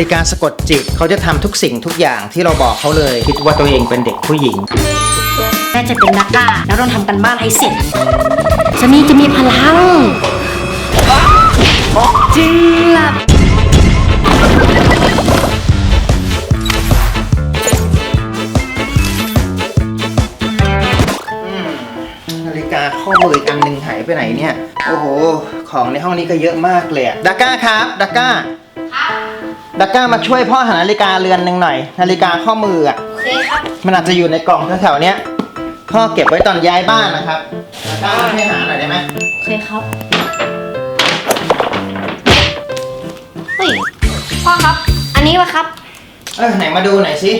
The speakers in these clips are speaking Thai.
ฬิกาสะกดจิตเขาจะทำทุกสิ่งทุกอย่างที่เราบอกเขาเลย คิดว่าตัวเองเป็นเด็กผู้หญิงแม่จะเป็นนักล่าแล้วต้องทำกันบ้านให้เสร็จสนีจะมีพลังจึงหลับนาฬิกาข้อมืออีกอันหนึ่งหายไปไหนเนี่ย โอ้โห ของในห้องนี้ก็เยอะมากเลยอะดาก้าครับดาก้า ดาก้ามาช่วยพ่อหานาฬิกาเรือนหนึ่งหน่อย นาฬิกาข้อมืออะโอเคครับมันอาจจะอยู่ในกล่องแถวๆเนี้ยพ่อเก็บไว้ตอนย้ายบ้านนะครับดาก้ามาช่วยหาหน่อยได้ไหมโอเคครับเฮ้ยพ่อครับ อันนี้วะครับ เออไหนมาดูหน่อยสิ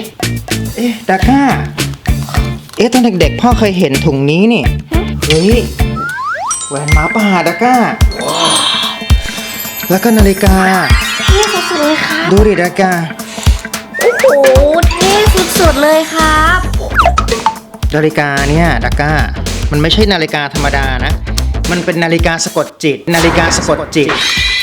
เอ๊ะดาก้าเอ๊ะตอนเด็กๆ พ่อเคยเห็นถุงนี้นี่เฮ้ยแหวนหมาป่าดาก้า แล้วก็นาฬิกา เท่สุดๆเลยครับ ดูดิดากาโอ้โห เท่สุดๆเลยครับ นาฬิกาเนี่ยดาก้า มันไม่ใช่นาฬิกาธรรมดานะ มันเป็นนาฬิกาสะกดจิต นาฬิกาสะกดจิต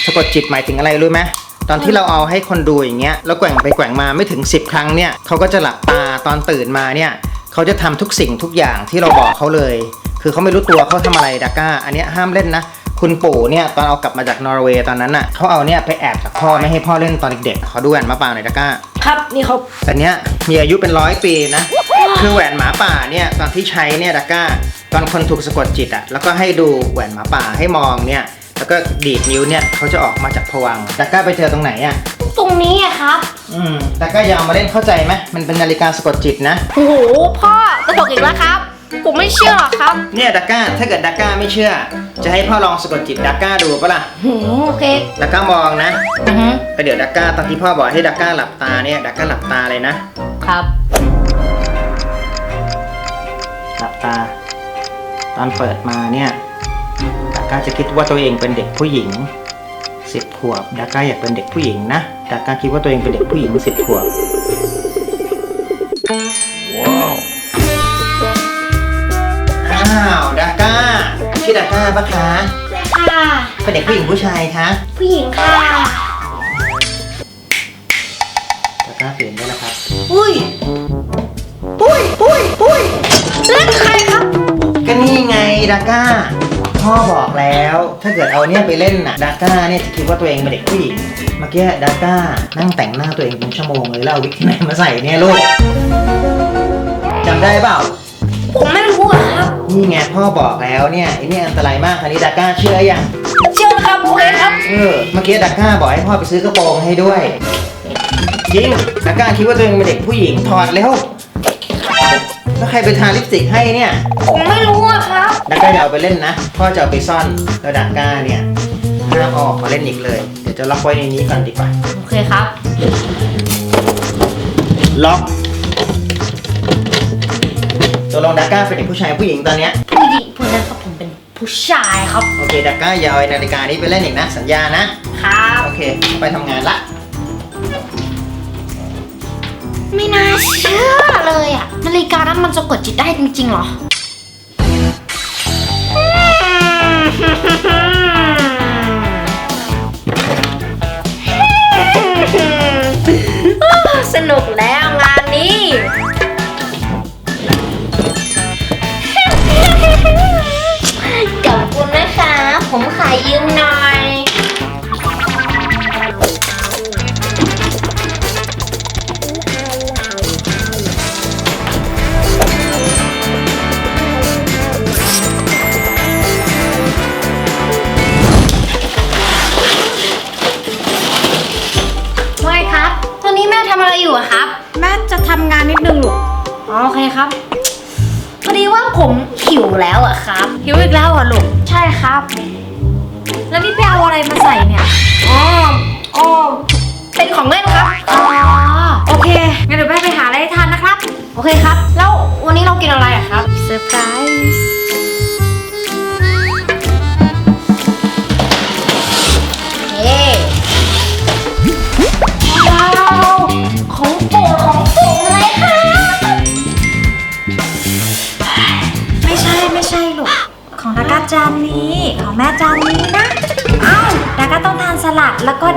สะกดจิตหมายถึงอะไรรู้ไหมตอนที่เราเอาให้คนดูอย่างเงี้ยแล้วแกว่งไปแกว่งมาไม่ถึง 10 ครั้งเนี่ยเขาก็จะหลับตาตอนตื่นมาเนี่ยเขาจะทำทุกสิ่งทุกอย่างที่เราบอกเขาเลย คือเขาไม่รู้ตัวเขาทำอะไรดาก้า อันเนี้ยห้ามเล่นนะ คุณปู่เนี่ยตอนเอากลับมาจากนอร์เวย์ตอนนั้นน่ะเขาเอาเนี่ยไปแอบจากพ่อไม่ให้พ่อเล่นตอนเด็กๆขอดูแหวนมาเปล่าหน่อยดาก้าครับนี่เขาแต่เนี้ยมีอายุเป็นร้อยปีนะ คือแหวนหมาป่าเนี่ยตอนที่ใช้เนี่ยดักก้า ตอนคนถูกสะกดจิตอะแล้วก็ให้ดูแหวนหมาป่าให้มองเนี่ยแล้วก็ดีดนิ้วเนี่ยเขาจะออกมาจากผวังค์ดักก้าไปเจอตรงไหนอะตรงนี้อะครับ อืมดักก้าอย่าเอามาเล่นเข้าใจไหมมันเป็นนาฬิกาสะกดจิตนะ โอ้โห พ่อกระตกอีกแล้วครับ ผมไม่เชื่อหรอกครับเนี่ยดักก้าถ้าเกิดดักก้าไม่เชื่อ จะให้พ่อลองสะกดจิตดักก้าดูปะล่ะหืมโอเคดักก้ามองนะอือฮึแล้วเดี๋ยวดักก้าตอนที่พ่อบอกให้ดักก้าหลับตาเนี่ยดักก้าหลับตาเลยนะ ครับ หลับตา ตอนเปิดมาเนี่ยดาก้าจะคิดว่าตัวเองเป็นเด็กผู้หญิงสิบขวบดาก้าอยากเป็นเด็กผู้หญิงนะดาก้าคิดว่าตัวเองเป็นเด็กผู้หญิงสิบขวบาวดาก้าชื่อดาก้าปะคะค่ะ เป็นเด็กผู้หญิงผู้ชายคะผู้หญิงค่ะ ดาก้าเปลี่ยนได้แล้วครับอุ้ย อุ้ย อุ้ย อุ้ยเล่นใครครับ ก็นี่ไงดาก้า พ่อบอกแล้ว ถ้าเกิดเอาเนี่ยไปเล่นน่ะดาก้าเนี่ยจะคิดว่าตัวเองเป็นเด็กผู้หญิง เมื่อกี้ดาก้านั่งแต่งหน้าตัวเองเป็นชั่วโมงเลยแล้วเอาวิกที่ไหนมาใส่เนี่ยลูกจำได้เปล่า ผมไม่รู้อะครับ นี่ไงพ่อบอกแล้วเนี่ยไอ้เนี่ยอันตรายมากคันนี้ดาก้าเชื่อยังเชื่อครับโอเคครับ เออเมื่อกี้ดาก้าบอกให้พ่อไปซื้อกระโปรงให้ด้วยจริงดาก้าคิดว่าตัวเองเป็นเด็กผู้หญิงถอดเร็วแล้วใครไปทาลิปสติกให้เนี่ยผมไม่รู้อะครับดาก้าอย่าเอาไปเล่นนะพ่อจะเอาไปซ่อนแล้วดาก้าเนี่ยห้ามเอาออกมาเล่นอีกเลย เดี๋ยวจะล็อกไว้ในนี้ก่อนดีกว่าโอเคครับ ล็อก ตัวลงดาก้าเป็นเด็กผู้ชายผู้หญิงตอนเนี้ยผู้หญิงผู้นั้นครับผมเป็นผู้ชายครับ โอเคดาก้าอย่าเอาไอ้นาฬิกานี้ไปเล่นอีกนะ สัญญานะ ครับ โอเค ไปทำงานละ ไม่น่าเชื่อเลยอะนาฬิกานั้นมันจะกดจิตได้จริงๆเหรอ สนุกแล้วงานนี้ ผมขายยืมหน่อย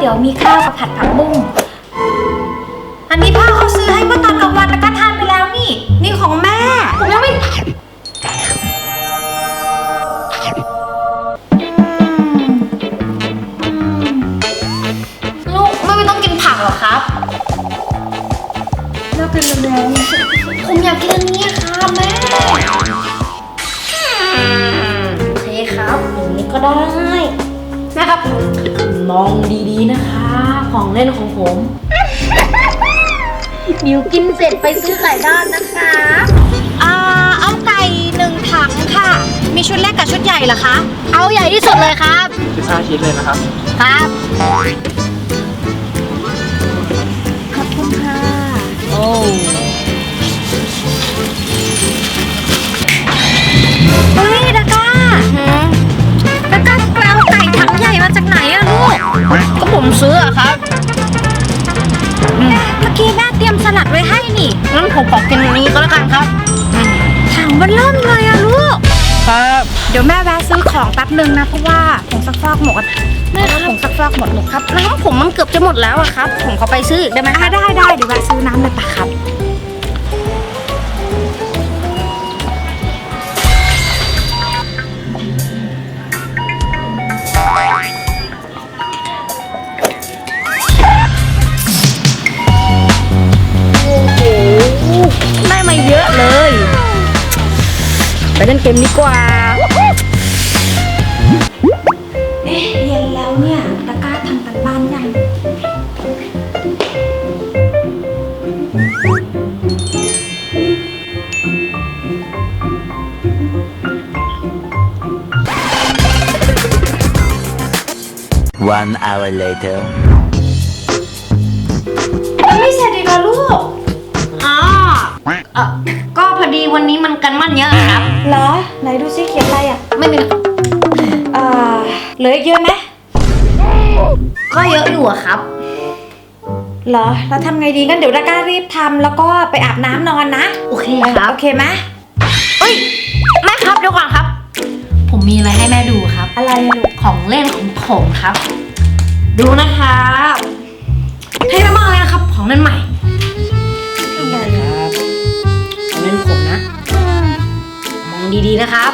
เอ้าดากาต้องทานสลัดแล้วก็เดี๋ยวมีข้าวกับผัดผักบุ้ง อันนี้พ่อเขาซื้อให้เมื่อตอนกลางวันแล้วก็ทานไปแล้วนี่ นี่ของแม่ผมยังไม่ลูกไม่ต้องกินผักหรอครับเราเป็นลมแล้วผมอยากกินอันนี้ครับแม่โอเคครับอย่างนี้ก็ได้ แม่ครับ มองดีๆนะคะ ของเล่นของผมมิวกินเสร็จไปซื้อไข่ด้านนะคะอ่าเอาไก่หนึ่งถังค่ะ มีชุดเล็กกับชุดใหญ่เหรอคะ เอาใหญ่ที่สุดเลยครับ พิซซ่าชีสเลยนะครับ ครับ ขอบคุณค่ะ โอ้เฮ้ยดาก้าดา งใหญ่มาจากไหนอะลูก ก็ผมซื้ออะครับเอ๊ะเมื่อกี้แม่เตรียมสลัดไว้ให้นี่งั้นผมขอกินอันนี้ก็แล้วกันครับ ถังมันเริ่มเลยอะลูก ครับเดี๋ยวแม่แวะซื้อของแป๊บนึงนะเพราะว่าผงซักฟอกหมดแม่ครับผงซักฟอกหมดหนูครับน้ำผมมันเกือบจะหมดแล้วอะครับ ผมขอไปซื้ออีกได้ไหมคอะรับได้ได้เดี๋ยวแวะซื้อน้ำเลยปะครับ ไปเล่นเกมดีกว่า เอ๊ะเย็นแล้วเนี่ยดาก้าทำกันบ้านยัง One hour later. วันนี้มันกันมั่นเยอะครับ เหรอ ไหนดูซิเขียนอะไรอะไม่เป็นเอ่อเหลืออีกเยอะไหมก็เยอะอยู่อะครับ เหรอ แล้วทำไงดีงั้นเดี๋ยวดาก้ารีบทำแล้วก็ไปอาบน้ำนอนนะโอเคเออครับ โอเคไหมเอ้ยแม่ครับเดี๋ยวก่อนครับ ผมมีอะไรให้แม่ดูครับ อะไรอะลูกของเล่นของผมครับ ดูนะครับเท่มากเลยนะครับ ของเล่นใหม่ ดีๆนะครับ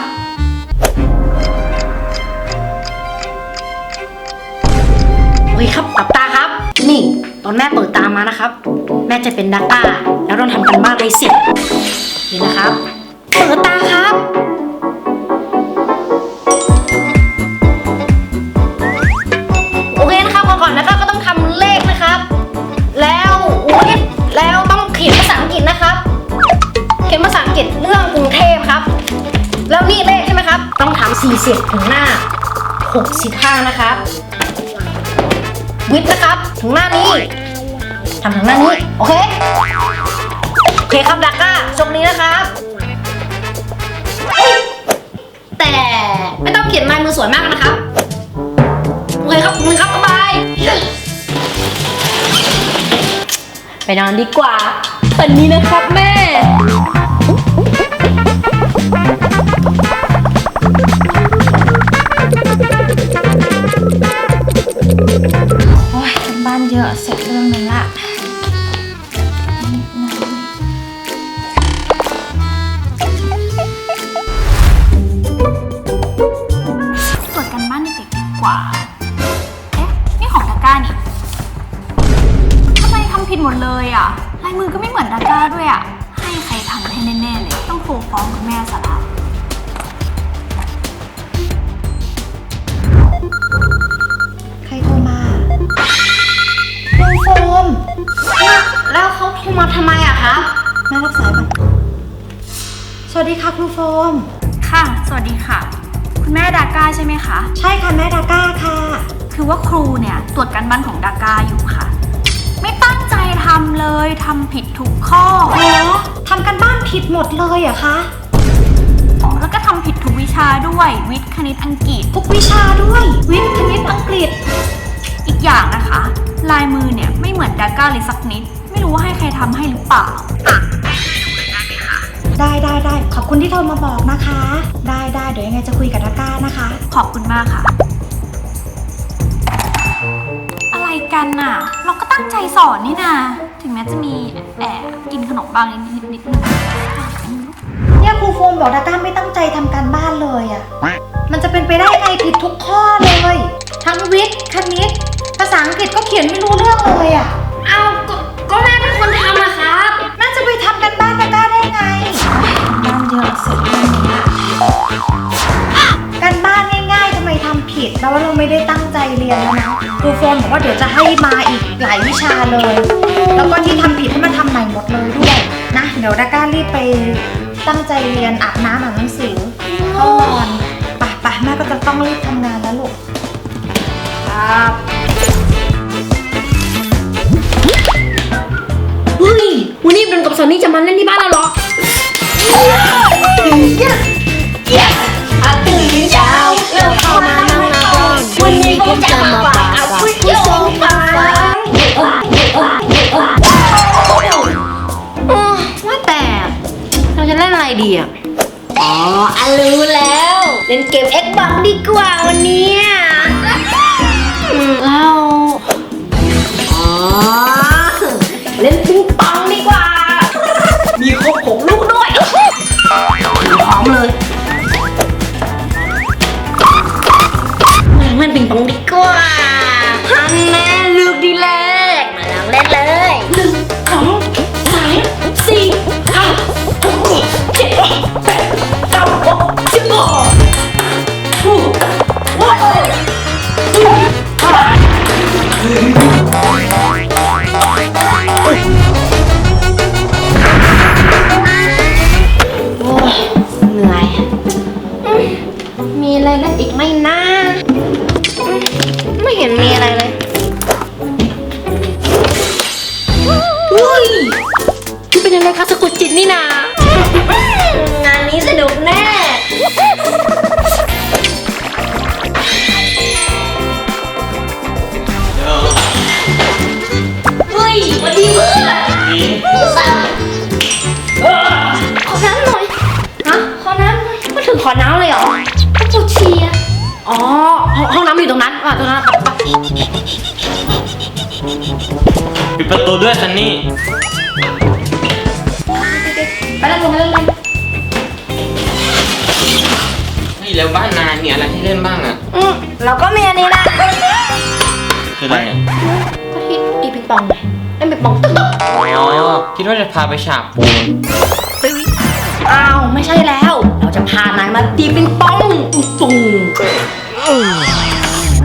โอเคครับปรับตาครับ นี่ ตอนแม่เปิดตามานะครับ แม่จะเป็นดัตตาแล้วต้องทำกันบ้านให้เสร็นี่นะครับ เปิดตาครับ 40 ถึงหน้า 65 นะครับ วิทนะครับ ถึงหน้านี้ทำถึงหน้านี้ โอเค โอเคครับดักก้าชรงนี้นะครับ แต่ไม่ต้องเขียนลายมือสวยมากนะครับ โอเคครับคุณครับบายบาย ไปนอนดีกว่าวันนี้นะครับแม่ สวัสดีค่ะ คุณแม่ดาก้าใช่ไหมคะ ใช่ค่ะแม่ดาก้าค่ะ คือว่าครูเนี่ยตรวจการบ้านของดาก้าอยู่ค่ะ ไม่ตั้งใจทำเลยทำผิดทุกข้อเหรอทำกันบ้านผิดหมดเลยเหรอะคะ แล้วก็ทำผิดทุกวิชาด้วย วิทย์คณิตอังกฤษ ทุกวิชาด้วย วิทย์คณิตอังกฤษ อีกอย่างนะคะ ลายมือเนี่ยไม่เหมือนดาก้าเลยสักนิด ไม่รู้ว่าให้ใครทำให้หรือเปล่า ได้ได้ได้ขอบคุณที่โทรมาบอกนะคะ ได้ได้เดี๋ยวยังไงจะคุยกับดาก้านะคะ ขอบคุณมากค่ะ อะไรกันน่ะ เราก็ตั้งใจสอนนี่นาถึงแม้จะมีแอบกินขนมบางนิดนิดๆนึงเนี่ยครูโฟมบอกดาก้าไม่ตั้งใจทำการบ้านเลยอะมันจะเป็นไปได้ไงผิดทุกข้อเลย ทั้งวิทย์คณิตภาษาอังกฤษก็เขียนไม่รู้เรื่องเลยอะเอา การบ้านง่ายๆทำไมทำผิดแปลว่าเราไม่ได้ตั้งใจเรียนแล้วนะครูโฟมบอกว่าเดี๋ยวจะให้มาอีกหลายวิชาเลย แล้วก็ที่ทำผิดให้มาทำใหม่หมดเลยด้วยนะ เดี๋ยวดาก้ารีบไปตั้งใจเรียนอาบน้ำอ่านหนังสือเข้านอนไปะปะแม่ก็จะต้องรีบทำงานแล้วลูกครับเฮ้ยวันนี้เป็นกับสอนนี่จะมาเล่นที่บ้านเราเหรอ อาตื่นเช้าเริ่มเข้ามานั่งนอนวันนี้ก็จะมาฝากเอาคุยโยงฟังว่าแต่ เราจะเล่นอะไรดีอะ อ๋ออันรู้แล้ว เล่นเกม Xbox ดีกว่าวันเนี้ยอืมแล้วอ๋อ ดีกว่าฮันแน่ แล้วบ้านนายมีอะไรให้เล่นบ้างอะอืมเราก็มีอันนี้นะคืออะไรอะก็ที่ตีปิงปองไงเล่นปิงปองตึ๊กตึ๊กอ๋อคิดว่าจะพาไปฉาบปูนอ้าวไม่ใช่แล้ว เราจะพานายมาตีปิงปองตุ้งตุ้ง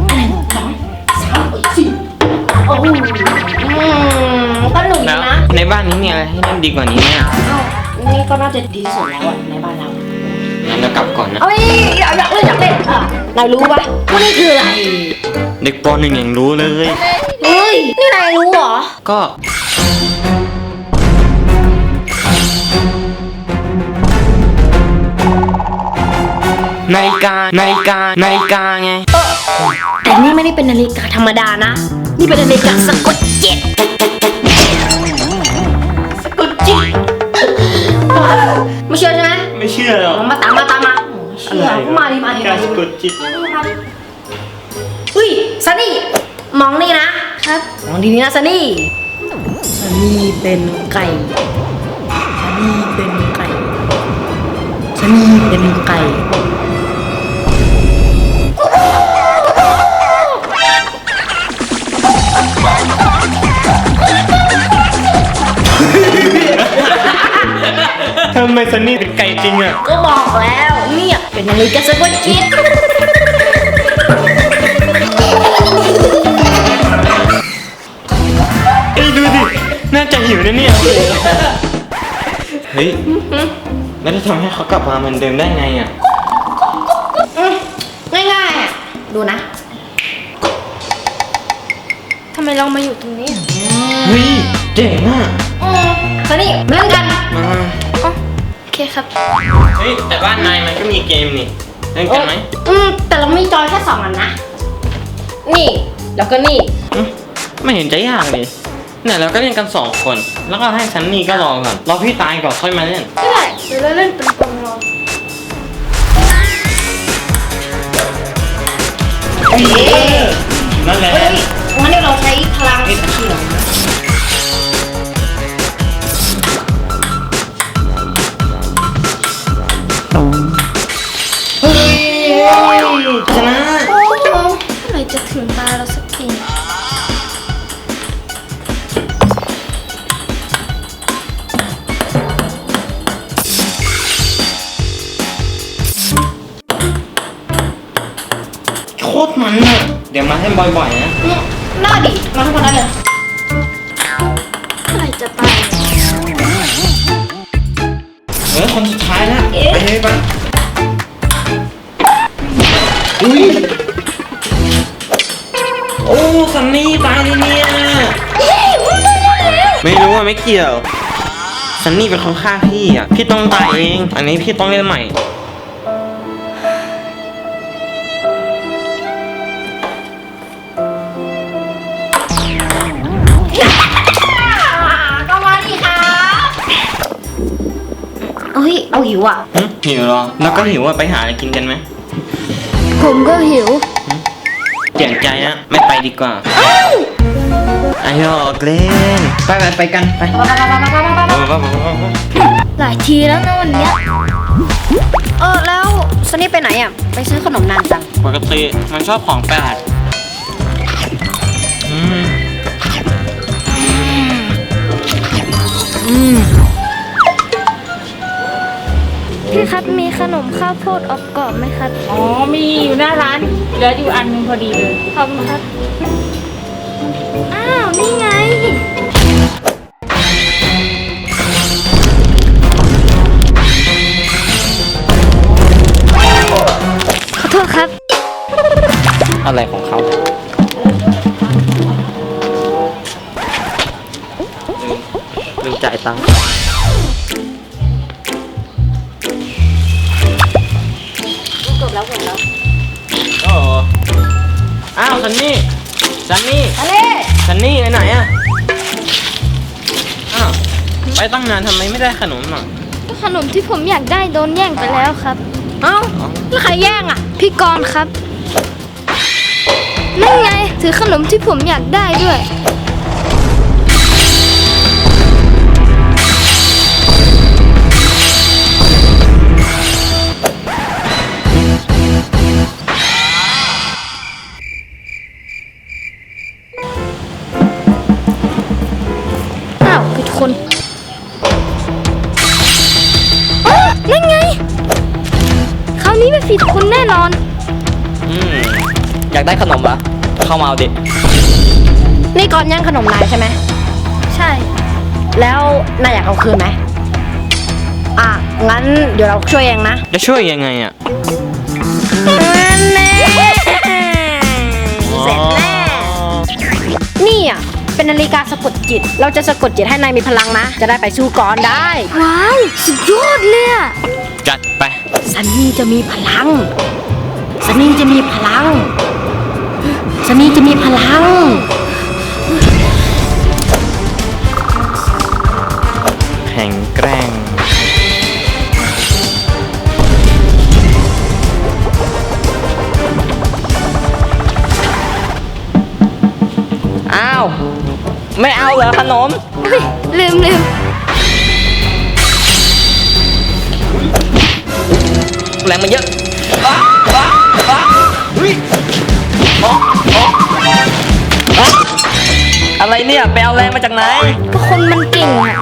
อันหนึ่งสองสามสี่โอ้โหอืมก็หนุกแล้วนะในบ้านนี้มีอะไรให้เล่นดีกว่านี้ไหมอะอ้าวนี่ก็น่าจะดีที่สุดแล้วอะในบ้านเรา งั้นเรากลับก่อนนะ เอ้ยอยากอยากเล่นอยากเล่นอะนายรู้ปะว่านี่คืออะไร เด็กปหนึ่งยังรู้เลย เฮ้ย นี่นายรู้เหรอ ก็นาฬิกานาฬิกานาฬิกาไง แต่นี่ไม่ได้เป็นนาฬิกาธรรมดานะ นี่เป็นนาฬิกาสะกดจิตสะกดจิตไม่เชื่อใช่ไหม ไม่เชื่อหรอกเอามาตามมาตามมาเชื่อมาดิมาดิการมาดิสะกดจิตอุ้ยซันนี่มองนี่นะครับ มองดีๆนะซันนี่ซันนี่เป็นไก่ซันนี่เป็นไก่ซันนี่เป็นไก่ ทำไมซันนี่เป็นไก่จริงอะ ก็บอกแล้วเนี่ยเป็นนาฬิกาสะกดจิตเอ้ยดูดิน่าจะหิวนะเนี่ย เฮ้ย แล้วจะทำให้เขากลับมาเหมือนเดิมได้ไงอะอืมง่ายๆอะดูนะทำไมเรามาอยู่ตรงนี้ เฮ้ยเจ๋งอะ คครับเฮ้ยแต่บ้านนายมันก็มีเกมนี่เล่นกันไหมอืมแต่เราไม่จอยแค่สองอันนะ นี่ แล้วก็นี่ อืมไม่เห็นจะยากเลยเนี่ยเราก็เล่นกันสองคน แล้วก็ให้ซันนี่ก็รอก่อนรอพี่ตายก่อนค่อยมาเล่นก็ได้เดี๋ยวเราเล่นเป็นกองรองนั่นแหละงั้นเดี๋ยวเราใช้พลัง เอ็นเขียวน ถึงตาเราสักทีโคตรมันอะเดี๋ยวมาให้บ่อยๆนะอืมหน้าดิ มาทุกคนนั้นเลย อ้ซันนี่ตายเลยเนี่ยไม่รู้อะไม่เกี่ยวซันนี่เป็นคนฆ่าพี่อะพี่ต้องตายเอง อันนี้พี่ต้องเล่นใหม่ก็มาดิครับเอ้ย เอาหิวอะ หึหิวเหรอ แล้วก็หิวอะไปหาอะไรกินกันไหม ผมก็หิว เสียงใจนะไม่ไปดีกว่าไอ้หยอกเล่นไปไปไปกันไปหลายทีแล้วนะวันเนี้ยเออแล้วซันนี่ไปไหนอะ ไปซื้อขนมนานจังปกติมันชอบของแปลกอืม ขนมข้าวโพดอบกรอบไหมครับ อ๋อ มีอยู่หน้าร้าน เหลืออยู่อันหนึงพอดีเลย ขอบคุณครับ อ้าว นี่ไง ขอโทษครับ อะไรของเขาลืมลืมจ่ายตังค์ ไปตั้งนานทำไมไม่ได้ขนมหน่อยก็ขนมที่ผมอยากได้โดนแย่งไปแล้วครับ เอ้าแล้วใครแย่งอะ พี่กรณ์ครับนั่นไงถือขนมที่ผมอยากได้ด้วยากได้ขนมเหรอ เข้ามาเอาดิ นี่ก่อนย่างขนมนายใช่ไหม ใช่ แล้วนายอยากเอาคืนไหม อะ งั้นเดี๋ยวเราช่วยเองนะจะช่วยยังไงอะ แน่เสร็จแน่นี่อะ เป็นนาฬิกาสะกดจิต เราจะสะกดจิตให้นายมีพลังนะ จะได้ไปสู้ก่อนได้ ว้าวสุดยอดเลยอะจัดไป ซันนี่จะมีพลัง ซันนี่จะมีพลัง ซันนี่จะมีพลัง แข็งแกร่ง อ้าว ไม่เอาเหรอขนมเฮ้ยลืมลืมแรงมันเยอะอ้าวอ้าวอ้าวเฮ้ย อ๋ออ๋ออ๋ออะไรเนี่ยไปเอาแรงมาจากไหน ก็คนมันเก่งอะ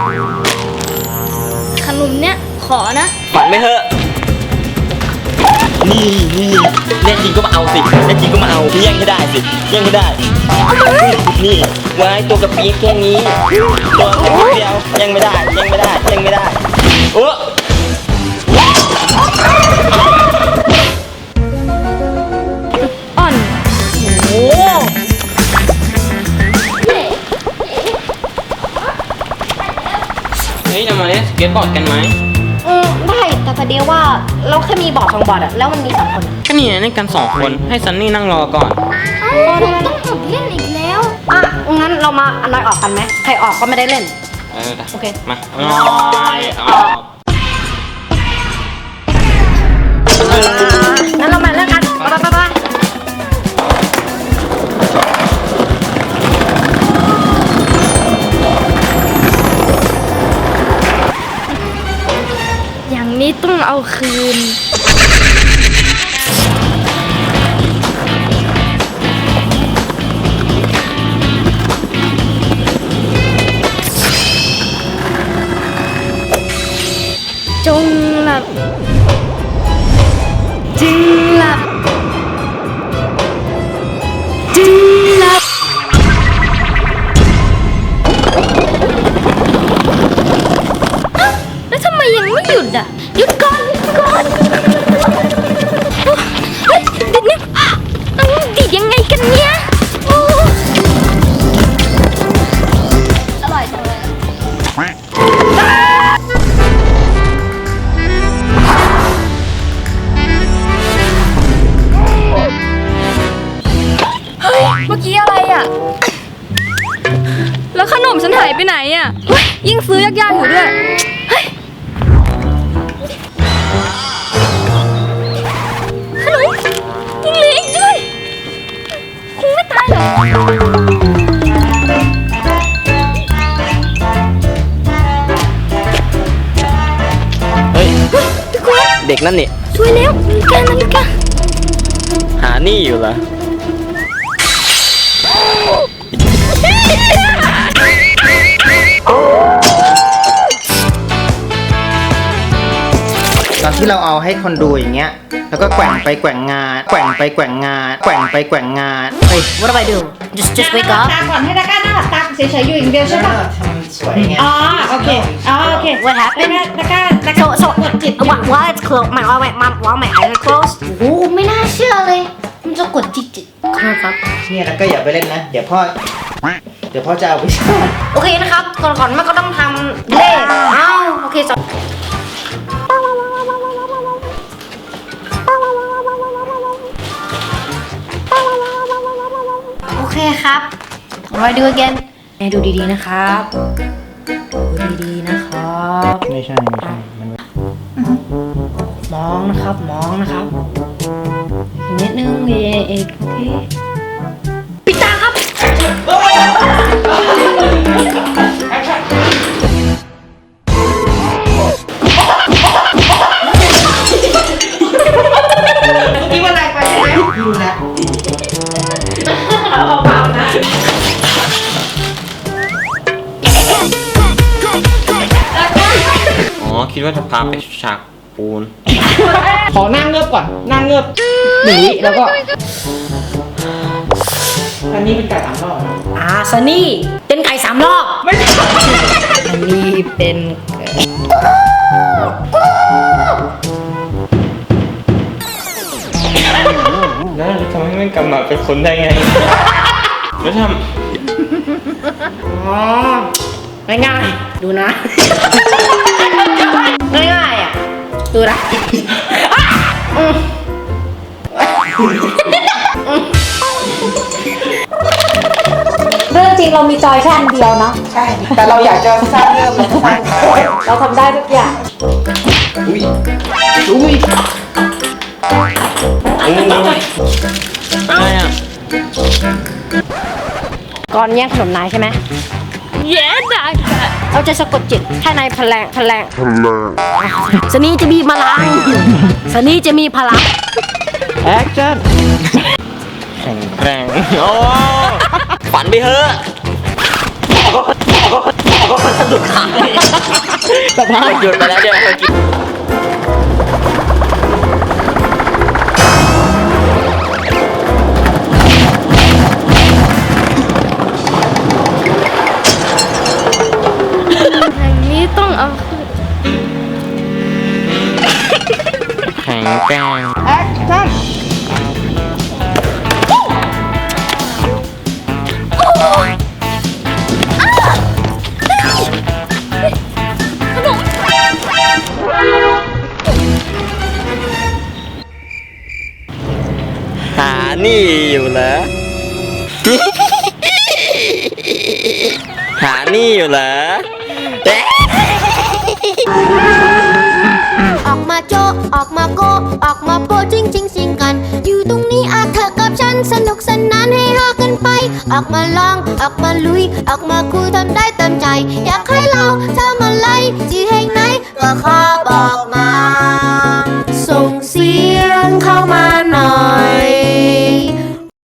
ขนมเนี้ยขอนะ ฝันไม่เถอะ นี่นี่แน่จริงก็มาเอาสิแน่จริงก็มาเอาแย่งให้ได้สิแย่งให้ได้ นี่วายตัวกระปี๊กแค่นี้ตัวกระปี๊กเดียวแย่งไม่ได้แย่งไม่ได้แย่งไม่ได้โอ้ เล่นสเก็ตบอร์ดกันไหมอืมได้แต่พอดีว่าเราแค่มีบอร์ดสองบอร์ดอะแล้วมันมีสองคนก็นี่เล่นกันสองคนให้ซันนี่นั่งรอก่อน เอ้าผมต้องอดเล่นอีกแล้ว อะงั้นเรามาอันน้อยออกกันไหมใครออกก็ไม่ได้เล่น เออโอเค มาน้อยออก เอาคืน เด็กนั่นนี่ช่วยแล้วนาฬิกานาฬิกาหานี่อยู่เหรอตอนที่เราเอาให้คนดูอย่างเงี้ย แล้วก็แกว่งไปแกว่งงาแกว่งไปแกว่งงาแกว่งไปแกว่งงาเฮ้ย What do I do just just wake up ตาก่อนให้ตาก้า นั่งหลับตาเฉยๆอยู่อย่างเดียวใช่ปะสวยไง อ๋อโอเคอ๋อโอเค What happened ตาก้าตาก้า so so กดจิต while while it's closed my while my mom while my eyes are closed โอ้โหไม่น่าเชื่อเลย มันจะกดจิตจิตขอโทษครับ เนี่ยแล้วก็อย่าไปเล่นนะ เดี๋ยวพ่อ เดี๋ยวพ่อจะเอาไปซ่อนโอเคนะครับ ก่อนก่อนมันก็ต้องทำเลขอ้าวโอเคสองโอเคครับ Alright do again แม่ดูดีๆนะครับดูดีๆนะครับไม่ใช่ไม่ใช่มันมองนะครับมองนะครับอีกนิดนึงเอกเอกโอเคปิดตาครับ คิดว่าจะพาไปฉากปูน ขอนั่งเงือบก่อน นั่งเงือบหนีแล้วก็อันนี้เป็นไก่สามรอบนะอ่าซันนี่เป็นไก่สามรอบไม่ใช่อันนี้เป็นแล้วทำให้มันกลับมาเป็นคนได้ไง แล้วทอ๋อง่ายๆดูนะง่ายๆอะ ดูนะอืมเรื่องจริงเรามีจอยแค่อันเดียวเนาะใช่ แต่เราอยากจะสร้างเรื่องสร้างเราทำได้ทุกอย่างอุ้ยอุ้ยำอู้อะไรอะก่อนแย่งขนมนายใช่ไหม เย้ได้ค่ะเราจะสะกดจิตให้นายพลังพลังสนีจะมีพลังสนีจะมีพลังแอคชั่นแข็งแกร่งโอ้ฝันไปเถอะก็สะดุดขาสภาพหยุดไปแล้วเดี๋ยว ต้องเอาแข็งแกร่งแอคชั่นหานี่อยู่เหรอ หานี่อยู่เหรอ จริงจริงจริงกัน อยู่ตรงนี้อาเธอกับฉันสนุกสนานให้ฮากันไป ออกมาลอง ออกมาลุย ออกมาคุยทำได้เต็มใจ อยากให้เราทำอะไรที่แห่งไหนก็ขอบอก